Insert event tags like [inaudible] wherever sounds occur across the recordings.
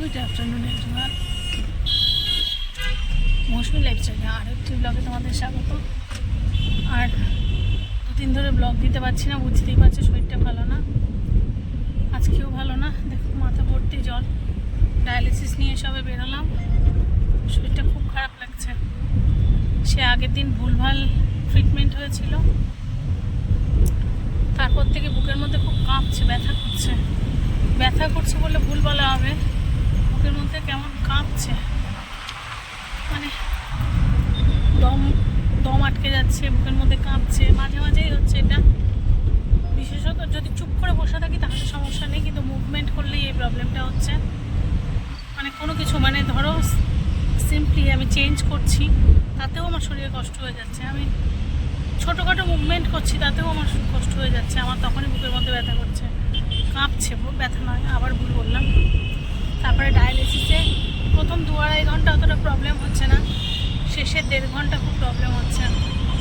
Good afternoon everyone মৌসুমি লাইফস্টাইলে আর একটি ব্লগে তোমাদের স্বাগত। আর দুদিন ধরে ব্লগ দিতে পারছি না, বুঝতেই পারছ শরীরটা ভালো না। আজকেও ভালো না, দেখো মাথা ভর্তি জল ডায়ালিসিস নিয়ে সবে বেরোলাম। শরীরটা খুব খারাপ লাগছে। সে আগের দিন ভুলভাল ট্রিটমেন্ট হয়েছিল। তারপর থেকে বুকের মধ্যে খুব কাঁপছে, ব্যথা করছে। ব্যথা করছে বলে ভুল বলা হবে। বুকের মধ্যে কেমন কাঁপছে? মানে দম দম আটকে যাচ্ছে, বুকের মধ্যে কাঁপছে, মাঝে মাঝেই হচ্ছে এটা। বিশেষত যদি চুপ করে বসে থাকি তাহলে সমস্যা নেই, কিন্তু মুভমেন্ট করলেই এই প্রবলেমটা হচ্ছে। মানে কোনো কিছু মানে ধরো সিম্পলি আমি চেঞ্জ করছি, তাতেও আমার শরীরে কষ্ট হয়ে যাচ্ছে। আমি ছোটোখাটো মুভমেন্ট করছি, তাতেও আমার কষ্ট হয়ে যাচ্ছে। আমার তখনই বুকের মধ্যে ব্যথা করছে। কাঁপছে ব্যথা নয়, আবার ভুল বললাম। তারপরে ডায়ালিসিসে প্রথম দু আড়াই ঘণ্টা অতটা প্রবলেম হচ্ছে না। শেষের দেড় ঘণ্টা খুব প্রবলেম হচ্ছে।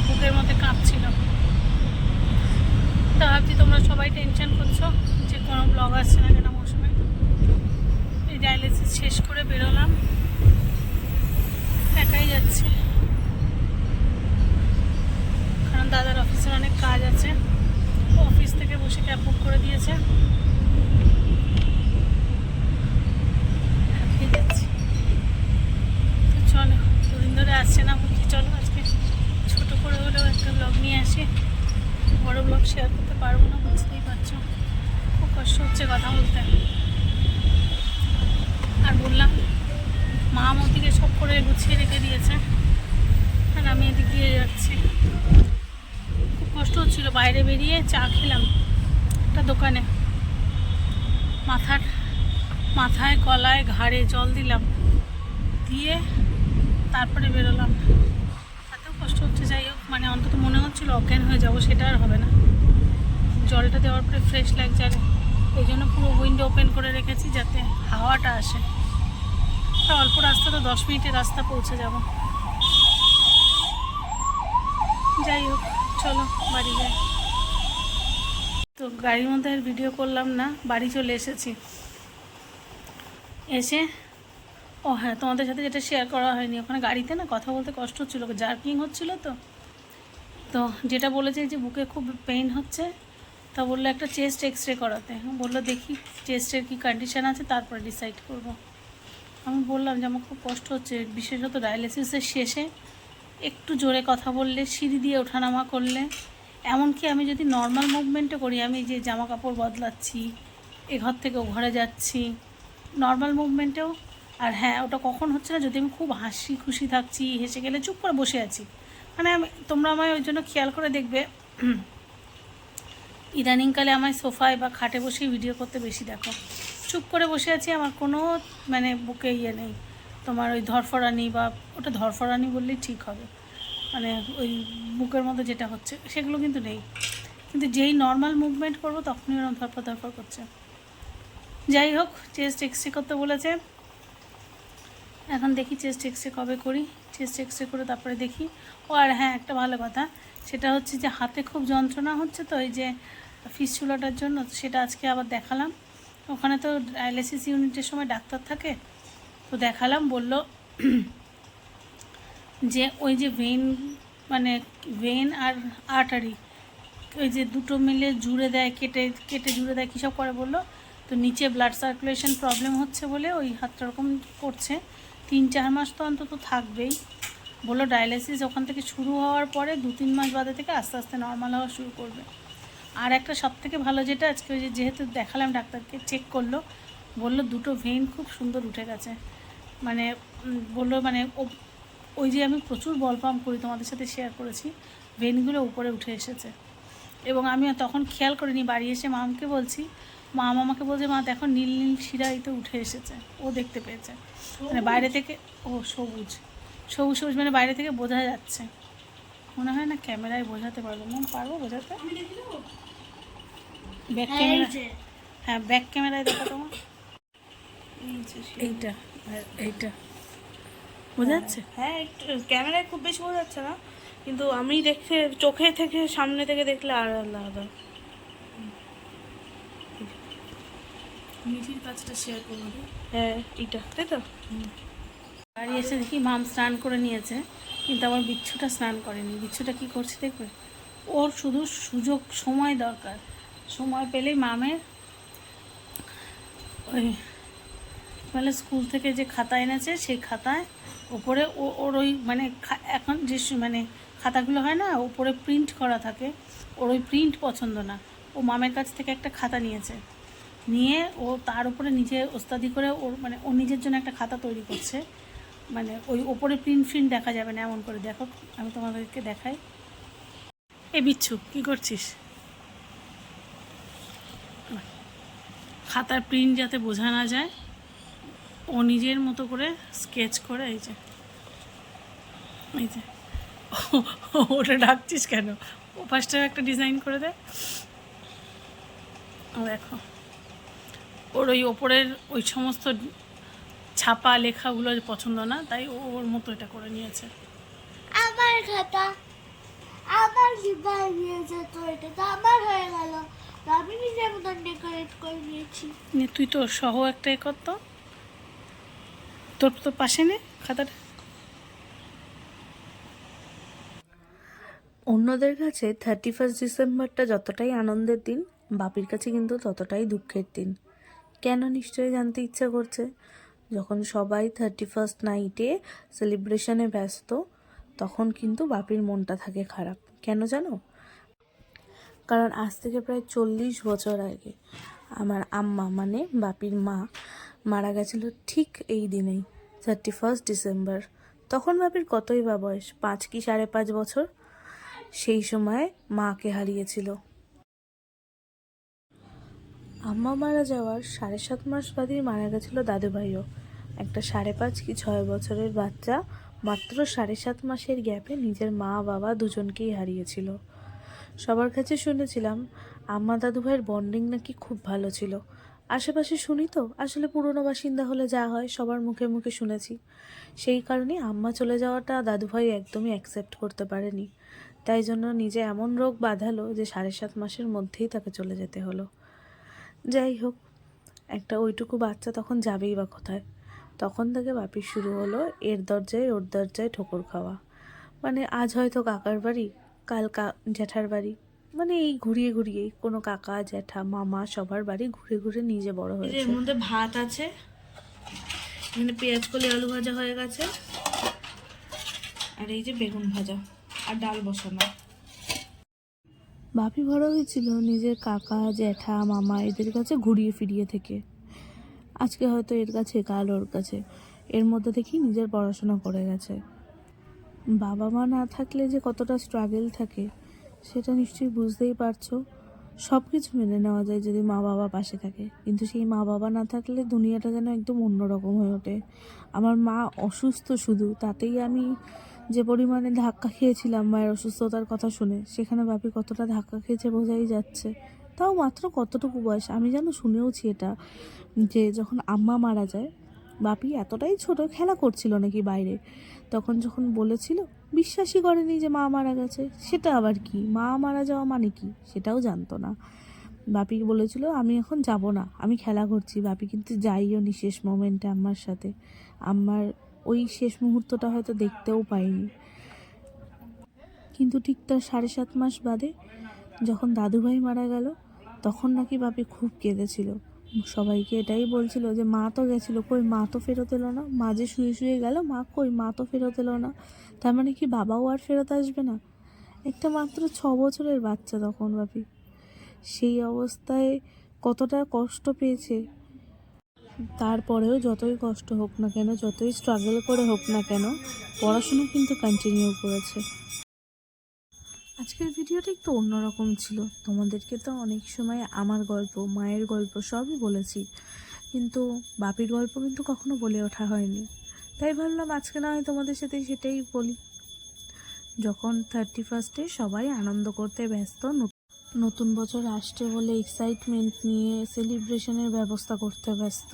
বুকের মধ্যে কাঁপছিল। তা ভাবছি তোমরা সবাই টেনশন করছ যে কোনো ব্লগ আসছে না কেন মৌসুমে। এই ডায়ালিসিস শেষ করে বেরোলাম। একাই যাচ্ছি। কারণ দাদার অফিসের অনেক কাজ আছে। অফিস থেকে বসে ক্যাব বুক করে দিয়েছে একাই যাচ্ছি তো চলো দুদিন ধরে আসছে না বলছি চলো আজকে ছোট করে হলেও একটা ব্লগ নিয়ে আসি। বড় ব্লগ শেয়ার করতে পারব না, বুঝতেই পারছ। খুব কষ্ট হচ্ছে কথা বলতে। আর বললাম, মা মতিকে সব করে গুছিয়ে রেখে দিয়েছে। আর আমি এদিক দিয়ে যাচ্ছি। খুব কষ্ট হচ্ছিল, বাইরে বেরিয়ে চা খেলাম একটা দোকানে। মাথার, মাথায় গলায় ঘাড়ে জল দিলাম। দিয়ে তারপরে বেরোলাম। তাতেও কষ্ট হচ্ছে, যাই হোক মানে অন্তত মনে হচ্ছিল অজ্ঞান হয়ে যাব, সেটা আর হবে না। জলটা দেওয়ার পরে ফ্রেশ লাগছে আর এই জন্য পুরো উইন্ডো ওপেন করে রেখেছি যাতে হাওয়াটা আসে। অল্প রাস্তা তো দশ মিনিটের রাস্তা পৌঁছে যাব। যাই হোক, চলো, বাড়ি যাই। তো গাড়ির মধ্যে আর ভিডিও করলাম না, বাড়ি চলে এসেছি। এসে ও হ্যাঁ তোমাদের সাথে যেটা শেয়ার করা হয়নি, ওখানে গাড়িতে না কথা বলতে কষ্ট হচ্ছিল জার্কিং হচ্ছিল তো। তো যেটা বলেছে যে বুকে খুব পেইন হচ্ছে, তা বলল একটা চেস্ট এক্স রে করাতে বলল, দেখি চেস্টের কী কন্ডিশান আছে, তারপরে ডিসাইড করব। আমি বললাম যে আমার খুব কষ্ট হচ্ছে, বিশেষত ডায়ালিসিসের শেষে। একটু জোরে কথা বললে, সিঁড়ি দিয়ে ওঠানামা করলে। এমনকি আমি যদি নর্মাল মুভমেন্টও করি, আমি যে জামা কাপড় বদলাচ্ছি, এ ঘর থেকে ও ঘরে যাচ্ছি নর্মাল মুভমেন্টেও আর হ্যাঁ ওটা কখন হচ্ছে না, যদি আমি খুব হাসি খুশি থাকছি, হেসে গেলে চুপ করে বসে আছি। মানে আমি, তোমরা আমায় ওই জন্য খেয়াল করে দেখবে, [clears throat] ইদানিংকালে আমায় সোফায় বা খাটে বসেই ভিডিও করতে বেশি দেখো। চুপ করে বসে আছি, আমার কোনো মানে বুকে ইয়ে নেই। তোমার ওই ধরফরানি বা, ওটা ধরফরানি বললেই ঠিক হবে। মানে ওই বুকের মধ্যে যেটা হচ্ছে, সেগুলো কিন্তু নেই। কিন্তু যেই নর্মাল মুভমেন্ট করব, তখনই ওরকম ধরফর ধরফর করছে। যাই হোক চেস্ট এক্সরে করতে বলেছে। এখন দেখি চেস্ট এক্সরে কবে করি। চেস্ট এক্সরে করে তারপরে দেখি। ও, আর হ্যাঁ একটা ভালো কথা। সেটা হচ্ছে যে হাতে খুব যন্ত্রণা হচ্ছে তো, এই যে ফিস চুলাটার জন্য সেটা আজকে আবার দেখালাম। ওখানে তো ডায়ালিসিস ইউনিটের সময় ডাক্তার থাকে, তো দেখালাম, বলল যে ওই যে ভেন মানে ভেন আর আর্টারি ওই যে দুটো মিলে জুড়ে দেয়, কেটে কেটে জুড়ে দেয়, কী সব করে বলল? তো নিচে ব্লাড সার্কুলেশন প্রবলেম হচ্ছে বলে ওই হাতটা ওরকম করছে। তিন চার মাস তো অন্তত থাকবেই। বলল ডায়ালিসিস ওখান থেকে শুরু হওয়ার পরে দু তিন মাস বাদে থেকে আস্তে আস্তে নর্মাল হওয়া শুরু করবে। আর একটা সব থেকে ভালো যেটা আজকে ওই যে যেহেতু দেখালাম ডাক্তারকে চেক করল, বলল দুটো ভেন খুব সুন্দর উঠে গেছে। মানে বলল মানে ওই যে আমি প্রচুর বল পাম্প করি, তোমাদের সাথে শেয়ার করেছি ভেনগুলো উপরে উঠে এসেছে। এবং আমি তখন খেয়াল করিনি, বাড়ি এসে মামকে বলছি মা আমাকে বলছে মা দেখো নীল নীল শিরা এই তো উঠে এসেছে। ও দেখতে পেয়েছে। মানে বাইরে থেকে ও সবুজ। সবুজ সবুজ মানে বাইরে থেকে বোঝা যাচ্ছে। মনে হয় না ক্যামেরায় বোঝাতে পারব। মন পারব বোঝাতে? ব্যাক ক্যামেরা হ্যাঁ ব্যাক ক্যামেরায় দেখো তোমার। এইটা এইটা। বোঝা যাচ্ছে? হ্যাঁ একটু ক্যামেরায় খুব বেশি বোঝা যাচ্ছে না। কিন্তু আমি দেখতে চোখে থেকে সামনে থেকে দেখলে আর আলাদা। মিঠির কাজটা শেয়ার করব। হ্যাঁ এইটা তাই তো? বাড়ি এসে দেখি মাম স্নান করে নিয়েছে কিন্তু আমার বিচ্ছুটা স্নান করেনি। বিচ্ছুটা কি করছে দেখবে? ওর শুধু সুযোগ সময় দরকার। সময় পেলেই মামের ওই মানে স্কুল থেকে যে খাতা এনেছে সেই খাতায় ওপরে ও ওর ওই মানে এখন যে মানে খাতাগুলো হয় না ওপরে প্রিন্ট করা থাকে ওর ওই প্রিন্ট পছন্দ না। ও মামের কাছ থেকে একটা খাতা নিয়েছে। নিয়ে ও তার উপরে নিজে ওস্তাদি করে ওর মানে ও নিজের জন্য একটা খাতা তৈরি করছে। মানে ওই ওপরে প্রিন্ট ফ্রিন্ট দেখা যাবে না এমন করে। দেখো, আমি তোমাদেরকে দেখাই। এ বিচ্ছু, কি করছিস? খাতার প্রিন্ট যাতে বোঝা না যায়, ও নিজের মতো করে স্কেচ করে, এই যে। এই যে। [laughs] ওটা ডাকছিস কেন? ও ফার্স্টে একটা ডিজাইন করে দে। দেখো। ওর ওই ওপরের ওই সমস্ত ছাপা লেখাগুলো পছন্দ না তাই ও ওর মতো এটা করে নিয়েছে। আমার খাতা আমার জিব্বা নিয়েছে তো এটা তো আমার হয়ে গেল। আমি নিজের মতন ডেকোরেট করে নিয়েছি। নে তুই তোর সহ একটা এ কর তো। তোর তো পাশে নে খাতাটা। অন্যদের কাছে থার্টি ফার্স্ট ডিসেম্বরটা যতটাই আনন্দের দিন বাপির কাছে কিন্তু ততটাই দুঃখের দিন। কেন নিশ্চয়ই জানতে ইচ্ছা করছে? যখন সবাই থার্টি ফার্স্ট নাইটে সেলিব্রেশনে ব্যস্ত, তখন কিন্তু বাপির মনটা থাকে খারাপ। কেন জানো? কারণ আজ থেকে প্রায় চল্লিশ বছর আগে আমার আম্মা মানে বাপির মা, মারা গেছিল ঠিক এই দিনেই থার্টি ফার্স্ট ডিসেম্বর তখন বাপির কতই বা বয়স? পাঁচ কি সাড়ে পাঁচ বছর? সেই সময় মাকে হারিয়েছিল। আম্মা মারা যাওয়ার সাড়ে সাত মাস বাদেই মারা গেছিল দাদুভাইও। একটা সাড়ে পাঁচ কি ছয় বছরের বাচ্চা মাত্র সাড়ে সাত মাসের গ্যাপে নিজের মা, বাবা দুজনকেই হারিয়েছিল। সবার কাছে শুনেছিলাম, আম্মা দাদুভাইয়ের বন্ডিং নাকি খুব ভালো ছিল। আশেপাশে শুনি তো, আসলে পুরনো বাসিন্দা হলে যা হয় সবার মুখে মুখে শুনেছি। সেই কারণে আম্মা চলে যাওয়াটা দাদুভাই একদমই অ্যাকসেপ্ট করতে পারেনি। তাই জন্য নিজে এমন রোগ বাঁধালো যে সাড়ে সাত মাসের মধ্যেই তাকে চলে যেতে হলো। যাই হোক, একটা ওইটুকু বাচ্চা তখন যাবেই বা কোথায়। তখন থেকে বাপির শুরু হলো এর দরজায়, ওর দরজায় ঠোকর খাওয়া। মানে আজ হয়তো কাকার বাড়ি, কাল কা, জ্যাঠার বাড়ি। মানে এই ঘুরিয়ে ঘুরিয়ে, কোনো কাকা, জ্যাঠা, মামা সবার বাড়ি ঘুরে ঘুরে নিজে বড় হয়েছে। এর মধ্যে ভাত আছে, এখানে পেঁয়াজ কলি, আলু ভাজা হয়ে গেছে, আর এই যে বেগুন ভাজা, আর ডাল বসানো। বাপি বড় হয়েছিল নিজের কাকা, জ্যাঠা, মামা এদের কাছে ঘুরিয়ে ফিরিয়ে থেকে। আজকে হয়তো এর কাছে, কাল ওর কাছে। এর মধ্যে থেকেই নিজের পড়াশোনা করে গেছে। বাবা মা না থাকলে যে কতটা স্ট্রাগল থাকে, সেটা নিশ্চয়ই বুঝতেই পারছ। সব কিছু মেনে নেওয়া যায় যদি মা বাবা পাশে থাকে। কিন্তু সেই মা বাবা না থাকলে দুনিয়াটা যেন একদম অন্যরকম হয়ে ওঠে। আমার মা অসুস্থ শুধু, তাতেই আমি যে পরিমাণে ধাক্কা খেয়েছিলাম মায়ের অসুস্থতার কথা শুনে, সেখানে বাপি কতটা ধাক্কা খেয়েছে বোঝাই যাচ্ছে। তাও মাত্র কতটুকু বয়স? আমি যেন শুনেওছি এটা, যে যখন আম্মা মারা যায়, বাপি এতটাই ছোট খেলা করছিল নাকি বাইরে? তখন যখন বলেছিল, বিশ্বাসই করেনি যে মা মারা গেছে, সেটা আবার কি? মা মারা যাওয়া মানে কি? সেটাও জানতো না। বাপি বলেছিল, আমি এখন যাব না, আমি খেলা করছি। বাপি কিন্তু যাইও নি শেষ মোমেন্টে আম্মার সাথে। আম্মার ওই শেষ মুহূর্তটা হয়তো দেখতেও পাইনি। কিন্তু ঠিক তার সাড়ে সাত মাস বাদে যখন দাদুভাই মারা গেল, তখন নাকি বাপি খুব কেঁদেছিল। সবাইকে এটাই বলছিল যে, মা তো গেছিল কই? মা তো ফেরত এলো না। মা যে শুয়ে শুয়ে গেল, মা কই? মা তো ফেরত এলো না। তার মানে কি বাবাও আর ফেরত আসবে না? একটা মাত্র ছ বছরের বাচ্চা তখন বাপি। সেই অবস্থায় কতটা কষ্ট পেয়েছে তারপরেও যতই কষ্ট হোক না কেন, যতই স্ট্রাগল করে হোক না কেন, পড়াশুনো কিন্তু কন্টিনিউ করেছে। আজকের ভিডিওটা একটু অন্যরকম ছিল। তোমাদেরকে তো অনেক সময় আমার গল্প, মায়ের গল্প সবই বলেছি। কিন্তু বাপির গল্প কিন্তু কখনো বলে ওঠা হয়নি। তাই ভাবলাম আজকে না হয় তোমাদের সাথে সেটাই বলি। যখন থার্টি ফার্স্টে সবাই আনন্দ করতে ব্যস্ত নতুন বছর আসছে বলে এক্সাইটমেন্ট নিয়ে সেলিব্রেশনের ব্যবস্থা করতে ব্যস্ত।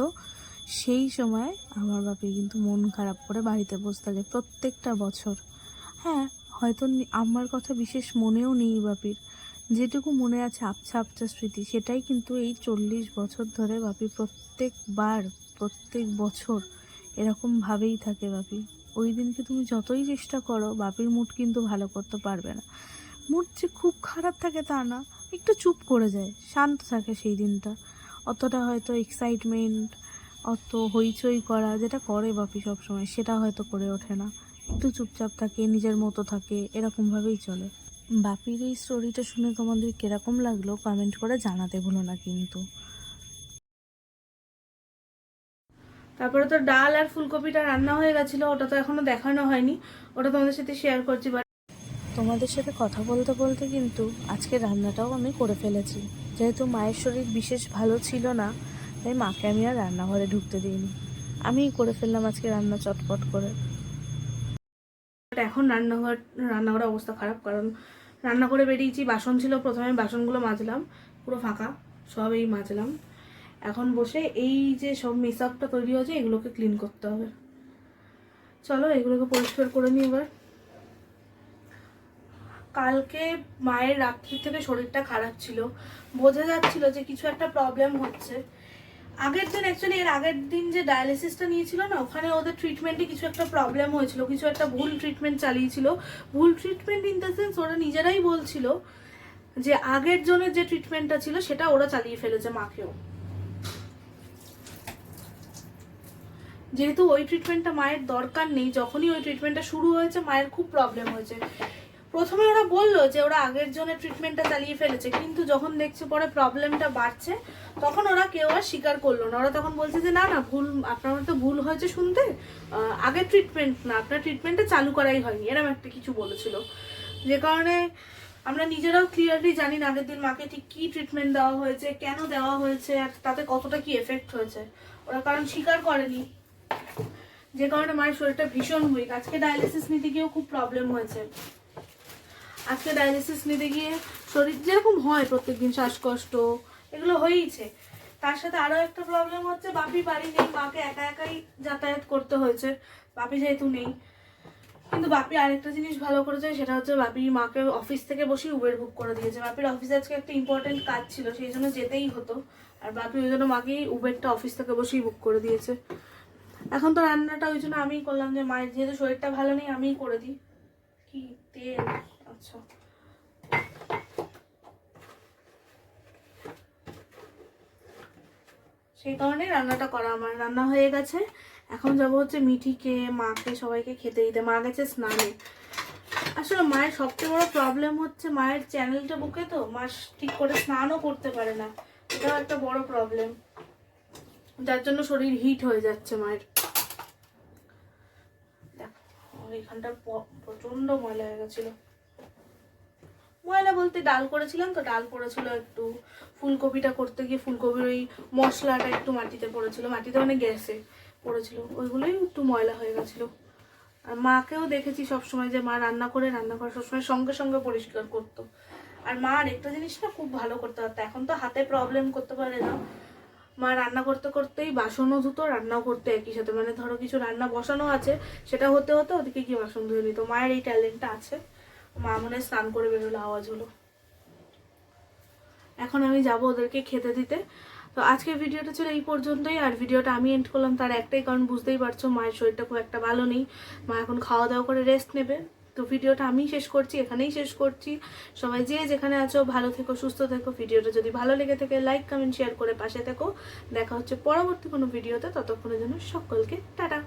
সেই সময় আমার বাপি কিন্তু মন খারাপ করে বাড়িতে বসে থাকে প্রত্যেকটা বছর। হ্যাঁ হয়তো আমার কথা বিশেষ মনেও নেই বাপির। যেটুকু মনে আছে আবছা আবছা স্মৃতি, সেটাই কিন্তু এই চল্লিশ বছর ধরে বাপি প্রত্যেকবার, প্রত্যেক বছর এরকমভাবেই থাকে বাপি। ওই দিনকে তুমি যতই চেষ্টা করো, বাপির মুড কিন্তু ভালো করতে পারবে না। মুড যে খুব খারাপ থাকে তা না। একটু চুপ করে যায়, শান্ত থাকে সেই দিনটা। অতটা হয়তো এক্সাইটমেন্ট অত হইচই করা, যেটা করে বাপি সবসময়, সেটা হয়তো করে ওঠে না। একটু চুপচাপ থাকে, নিজের মতো থাকে, এরকমভাবেই চলে। বাপির এই স্টোরিটা শুনে তোমাদের কীরকম লাগল কমেন্ট করে জানাতে ভুলো না কিন্তু। তারপরে তো ডাল আর ফুলকপিটা রান্না হয়ে গেছিল, ওটা তো এখনও দেখানো হয়নি। ওটা তোমাদের সাথে শেয়ার করছি বাট তোমাদের সাথে কথা বলতে বলতে কিন্তু আজকে রান্নাটাও আমি করে ফেলেছি। যেহেতু মায়ের শরীর বিশেষ ভালো ছিল না, তাই মাকে আমি আর রান্নাঘরে ঢুকতে দিইনি। আমিই করে ফেললাম আজকে রান্না চটপট করে। এখন রান্নাঘর, রান্নাঘরের অবস্থা খারাপ কারণ রান্না করে বেরিয়েছি, বাসন ছিল প্রথমে, বাসনগুলো মাজলাম, পুরো ফাঁকা সব এই মাজলাম। এখন বসে এই যে সব মেসআপটা তৈরি হয়েছে, এগুলোকে ক্লিন করতে হবে। চলো এগুলোকে পরিষ্কার করে নিই এবার। কালকে মায়ের রাত্রি থেকে শরীরটা খারাপ ছিল। বোঝা যাচ্ছিল যে কিছু একটা প্রবলেম হচ্ছে। আগের দিন অ্যাকচুয়ালি এর আগের দিন যে ডায়ালিসিসটা নিয়েছিল না, ওখানে ওদের ট্রিটমেন্টে কিছু একটা প্রবলেম হয়েছিল, কিছু একটা ভুল ট্রিটমেন্ট চালিয়েছিল। ভুল ট্রিটমেন্ট ইন দ্য সেন্স ওরা নিজেরাই বলছিল যে আগের জনের যে ট্রিটমেন্টটা ছিল, সেটা ওরা চালিয়ে ফেলেছে মাকেও। যেহেতু ওই ট্রিটমেন্টটা মায়ের দরকার নেই, যখনই ওই ট্রিটমেন্টটা শুরু হয়েছে, মায়ের খুব প্রবলেম হয়েছে। প্রথমে ওরা বলল যে ওরা আগের জনের ট্রিটমেন্টটা চালিয়ে ফেলেছে, কিন্তু যখন দেখছে পরে প্রবলেমটা বাড়ছে, তখন ওরা কেউ আর স্বীকার করল না। ওরা তখন বলছে যে, না না, ভুল, আপনার তো ভুল হয়েছে শুনতে। আগের ট্রিটমেন্ট না, আপনার ট্রিটমেন্টটা চালু করাই হয়নি। এরকম একটা কিছু বলেছিল। যে কারণে আমরা নিজেরাও ক্লিয়ারলি জানি না আগের দিন মাকে ঠিক কী ট্রিটমেন্ট দেওয়া হয়েছে, কেন দেওয়া হয়েছে, আর তাতে কতটা কি এফেক্ট হয়েছে। ওরা কারণ স্বীকার করেনি। যে কারণে মায়ের শরীরটা ভীষণ উইক আজকে ডায়ালিসিস নিতে গিয়েও খুব প্রবলেম হয়েছে। আজকে ডায়ালিসিস নিতে গিয়ে শরীর যেরকম হয় প্রত্যেকদিন শ্বাসকষ্ট, এগুলো হয়েইছে। তার সাথে আরও একটা প্রবলেম হচ্ছে, বাপি বাড়ি নেই, মাকে একা একাই যাতায়াত করতে হয়েছে, বাপি যেহেতু নেই। কিন্তু বাপি আরেকটা জিনিস ভালো করেছে, সেটা হচ্ছে বাপি মাকে অফিস থেকে বসে উবের বুক করে দিয়েছে। বাপির অফিসে আজকে একটা ইম্পর্টেন্ট কাজ ছিল, সেই জন্য যেতেই হতো। আর বাপি ওই জন্য মাকেই উবেরটা অফিস থেকে বসেই বুক করে দিয়েছে। এখন তো রান্নাটা ওই জন্য আমিই করলাম যে, মায়ের যেহেতু শরীরটা ভালো নেই, আমিই করে দিই। কি তেল? আচ্ছা। সেই কারণে রান্নাটা করা আমার, রান্না হয়ে গেছে। এখন যাব হচ্ছে মিঠিকে, মাকে, সবাইকে খেতে দিতে। মা গেছে স্নানে। আসলে মায়ের সবচেয়ে বড় প্রবলেম হচ্ছে মায়ের চ্যানেলটা বুকে তো, মা ঠিক করে স্নানও করতে পারে না। এটাও একটা বড় প্রবলেম যার জন্য শরীর হিট হয়ে যাচ্ছে মায়ের। দেখো এখানটা প- প্রচণ্ড ময়লা হয়ে গেছিল। ময়লা বলতে ডাল করেছিলাম তো ডাল পড়েছিল একটু। ফুলকপিটা করতে গিয়ে ফুলকপির ওই মশলাটা একটু মাটিতে পড়েছিল, মাটিতে মানে গ্যাসে পড়েছিল। ওইগুলোই একটু ময়লা হয়ে গেছিল। আর মাকেও দেখেছি সবসময় যে মা রান্না করে রান্না করে সবসময় সঙ্গে সঙ্গে পরিষ্কার করতো। আর মা আর একটা জিনিস না খুব ভালো করতে পারতো। এখন তো হাতে প্রবলেম করতে পারে না। মা রান্না করতে করতেই বাসনও ধুতো, রান্নাও করতে একই সাথে। মানে ধরো কিছু রান্না বসানো আছে, সেটা হতে হতে ওদিকে কি বাসন ধুয়ে নিত। মায়ের এই ট্যালেন্টটা আছে। মা মনে স্নান করে বেরোলো, আওয়াজ হলো। এখন আমি যাব ওদেরকে খেতে দিতে। তো আজকের ভিডিওটা ছিল এই পর্যন্তই, আর ভিডিওটা আমি এন্ড করলাম তার একটাই কারণ, বুঝতেই পারছ, মায়ের শরীরটা খুব একটা ভালো নেই। মা এখন খাওয়া দাওয়া করে রেস্ট নেবে। তো ভিডিওটা আমি শেষ করছি, এখানেই শেষ করছি। সবাই যে যেখানে আছো, ভালো থেকো, সুস্থ থেকো। ভিডিওটা যদি ভালো লেগে থাকে লাইক কমেন্ট শেয়ার করে পাশে থেকো। দেখা হচ্ছে পরবর্তী কোনো ভিডিওতে, ততক্ষণের জন্য সকলকে টাটা।